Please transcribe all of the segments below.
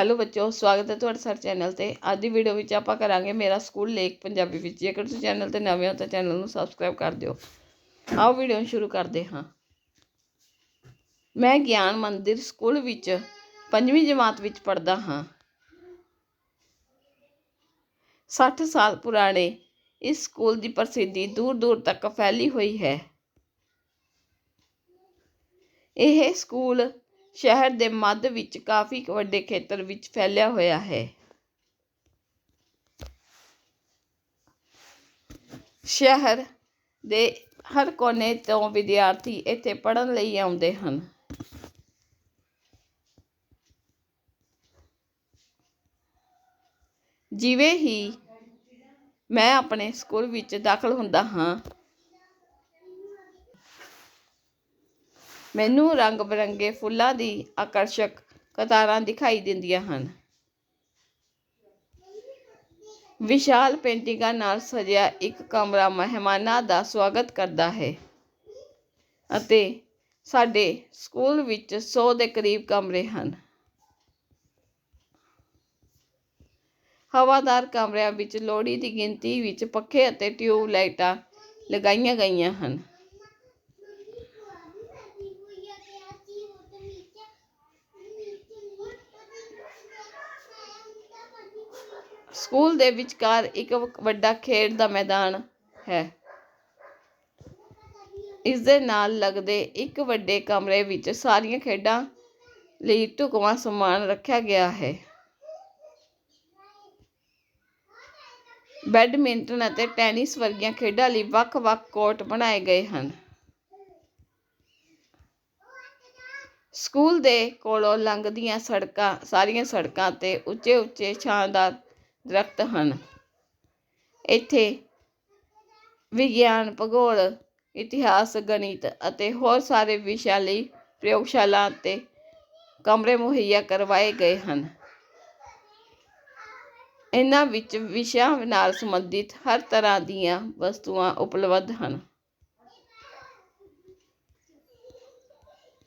Hello ਬੱਚੋ ਸਵਾਗਤ ਹੈ ਤੁਹਾਡਾ ਸਾਡੇ ਚੈਨਲ ਤੇ। ਅੱਜ ਦੀ ਵੀਡੀਓ ਵਿੱਚ ਆਪਾਂ ਕਰਾਂਗੇ ਮੇਰਾ ਸਕੂਲ ਲੇਖ ਪੰਜਾਬੀ ਵਿੱਚ। ਜੇਕਰ ਤੁਸੀਂ ਚੈਨਲ ਤੇ ਨਵੇਂ ਹੋ ਤਾਂ ਚੈਨਲ ਨੂੰ ਸਬਸਕ੍ਰਾਈਬ ਕਰ ਦਿਓ। ਆਓ ਵੀਡੀਓ ਨੂੰ ਸ਼ੁਰੂ ਕਰਦੇ ਹਾਂ। ਮੈਂ ਗਿਆਨ ਮੰਦਿਰ ਸਕੂਲ ਵਿੱਚ ਪੰਜਵੀਂ ਜਮਾਤ ਵਿੱਚ ਪੜ੍ਹਦਾ ਹਾਂ। 60 ਸਾਲ ਪੁਰਾਣੇ ਇਸ ਸਕੂਲ ਦੀ ਪ੍ਰਸਿੱਧੀ ਦੂਰ ਦੂਰ ਤੱਕ ਫੈਲੀ ਹੋਈ ਹੈ। ਇਹ ਸਕੂਲ ਸ਼ਹਿਰ ਦੇ ਮੱਧ ਵਿੱਚ ਕਾਫੀ ਵੱਡੇ ਖੇਤਰ ਵਿੱਚ ਫੈਲਿਆ ਹੋਇਆ ਹੈ। ਸ਼ਹਿਰ ਦੇ ਹਰ ਕੋਨੇ ਤੋਂ ਵਿਦਿਆਰਥੀ ਇੱਥੇ ਪੜ੍ਹਨ ਲਈ ਆਉਂਦੇ ਹਨ। ਜਿਵੇਂ ਹੀ ਮੈਂ ਆਪਣੇ ਸਕੂਲ ਵਿੱਚ ਦਾਖਲ ਹੁੰਦਾ ਹਾਂ ਮੈਨੂੰ ਰੰਗ ਬਿਰੰਗੇ ਫੁੱਲਾਂ ਦੀ ਆਕਰਸ਼ਕ ਕਤਾਰਾਂ ਦਿਖਾਈ ਦਿੰਦੀਆਂ ਹਨ। ਵਿਸ਼ਾਲ ਪੇਂਟਿੰਗਾਂ ਨਾਲ ਸਜਿਆ ਇੱਕ ਕਮਰਾ ਮਹਿਮਾਨਾਂ ਦਾ ਸਵਾਗਤ ਕਰਦਾ ਹੈ ਅਤੇ ਸਾਡੇ ਸਕੂਲ ਵਿੱਚ 100 ਦੇ ਕਰੀਬ ਕਮਰੇ ਹਨ। ਹਵਾਦਾਰ ਕਮਰਿਆਂ ਵਿੱਚ ਲੋੜੀ ਦੀ ਗਿਣਤੀ ਵਿੱਚ ਪੱਖੇ ਅਤੇ ਟਿਊਬ ਲਾਈਟਾਂ ਲਗਾਈਆਂ ਗਈਆਂ ਹਨ। ਸਕੂਲ ਦੇ ਵਿਚਕਾਰ ਇੱਕ ਵੱਡਾ ਖੇਡ ਦਾ ਮੈਦਾਨ ਹੈ। ਇਸ ਦੇ ਨਾਲ ਲੱਗਦੇ ਇੱਕ ਵੱਡੇ ਕਮਰੇ ਵਿੱਚ ਸਾਰੀਆਂ ਖੇਡਾਂ ਲਈ ਢੁਕਵਾਂ ਸਮਾਨ ਰੱਖਿਆ ਗਿਆ ਹੈ। ਬੈਡਮਿੰਟਨ ਅਤੇ ਟੈਨਿਸ ਵਰਗੀਆਂ ਖੇਡਾਂ ਲਈ ਵੱਖ-ਵੱਖ ਕੋਰਟ ਬਣਾਏ ਗਏ ਹਨ। ਸਕੂਲ ਦੇ ਕੋਲੋਂ ਲੰਘਦੀਆਂ ਸੜਕਾਂ, ਸਾਰੀਆਂ ਸੜਕਾਂ ਤੇ ਉੱਚੇ-ਉੱਚੇ ਸ਼ਾਨਦਾਰ ਦਰਖਤ ਹਨ। ਇੱਥੇ ਵਿਗਿਆਨ, ਭੂਗੋਲ, ਇਤਿਹਾਸ, ਗਣਿਤ ਅਤੇ ਹੋਰ ਸਾਰੇ ਵਿਸ਼ਿਆਂ ਲਈ ਪ੍ਰਯੋਗਸ਼ਾਲਾ ਅਤੇ ਕਮਰੇ ਮੁਹੱਈਆ ਕਰਵਾਏ ਗਏ ਹਨ। ਇਹਨਾਂ ਵਿੱਚ ਵਿਸ਼ਿਆਂ ਨਾਲ ਸੰਬੰਧਿਤ ਹਰ ਤਰ੍ਹਾਂ ਦੀਆਂ ਵਸਤੂਆਂ ਉਪਲਬਧ ਹਨ।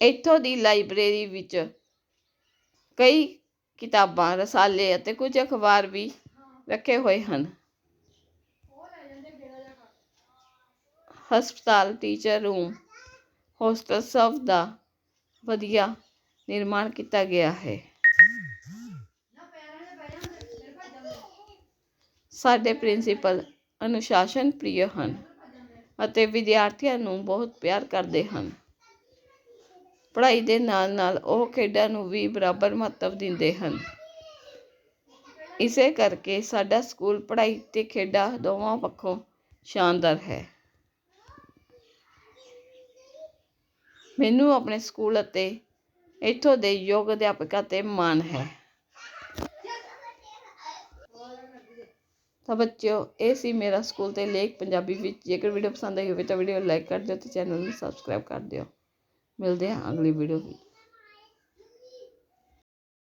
ਇੱਥੋਂ ਦੀ ਲਾਇਬ੍ਰੇਰੀ ਵਿੱਚ ਕਈ ਕਿਤਾਬਾਂ, ਰਸਾਲੇ ਅਤੇ ਕੁਝ ਅਖਬਾਰ ਵੀ ਰੱਖੇ ਹੋਏ ਹਨ। ਹਸਪਤਾਲ ਟੀਚਰ ਰੂਮ ਹੋਸਟਲ ਸਭ ਦਾ ਵਧੀਆ ਨਿਰਮਾਣ ਕੀਤਾ ਗਿਆ ਹੈ। ਸਾਡੇ ਪ੍ਰਿੰਸੀਪਲ ਅਨੁਸ਼ਾਸਨ ਪ੍ਰਿਯ ਹਨ ਅਤੇ ਵਿਦਿਆਰਥੀਆਂ ਨੂੰ ਬਹੁਤ ਪਿਆਰ ਕਰਦੇ ਹਨ। ਪੜ੍ਹਾਈ ਦੇ ਨਾਲ ਨਾਲ ਉਹ ਖੇਡਾਂ ਨੂੰ ਵੀ ਬਰਾਬਰ ਮਹੱਤਵ ਦਿੰਦੇ ਹਨ। ਇਸੇ ਕਰਕੇ ਸਾਡਾ ਸਕੂਲ ਪੜ੍ਹਾਈ ਅਤੇ ਖੇਡਾਂ ਦੋਵਾਂ ਪੱਖੋਂ ਸ਼ਾਨਦਾਰ ਹੈ। ਮੈਨੂੰ ਆਪਣੇ ਸਕੂਲ ਅਤੇ ਇੱਥੋਂ ਦੇ ਯੋਗ ਅਧਿਆਪਕਾਂ ਤੇ ਮਾਣ ਹੈ। ਤਾਂ ਬੱਚਿਓ, ਇਹ ਸੀ ਮੇਰਾ ਸਕੂਲ ਤੇ ਲੇਖ ਪੰਜਾਬੀ ਵਿੱਚ। ਜੇਕਰ ਵੀਡੀਓ ਪਸੰਦ ਆਈ ਹੋਵੇ ਤਾਂ ਵੀਡੀਓ ਲਾਈਕ ਕਰ ਦਿਓ ਤੇ ਚੈਨਲ ਨੂੰ ਸਬਸਕ੍ਰਾਈਬ ਕਰ ਦਿਓ। ਮਿਲਦੇ ਹਾਂ ਅਗਲੀ ਵੀਡੀਓ ਵਿੱਚ।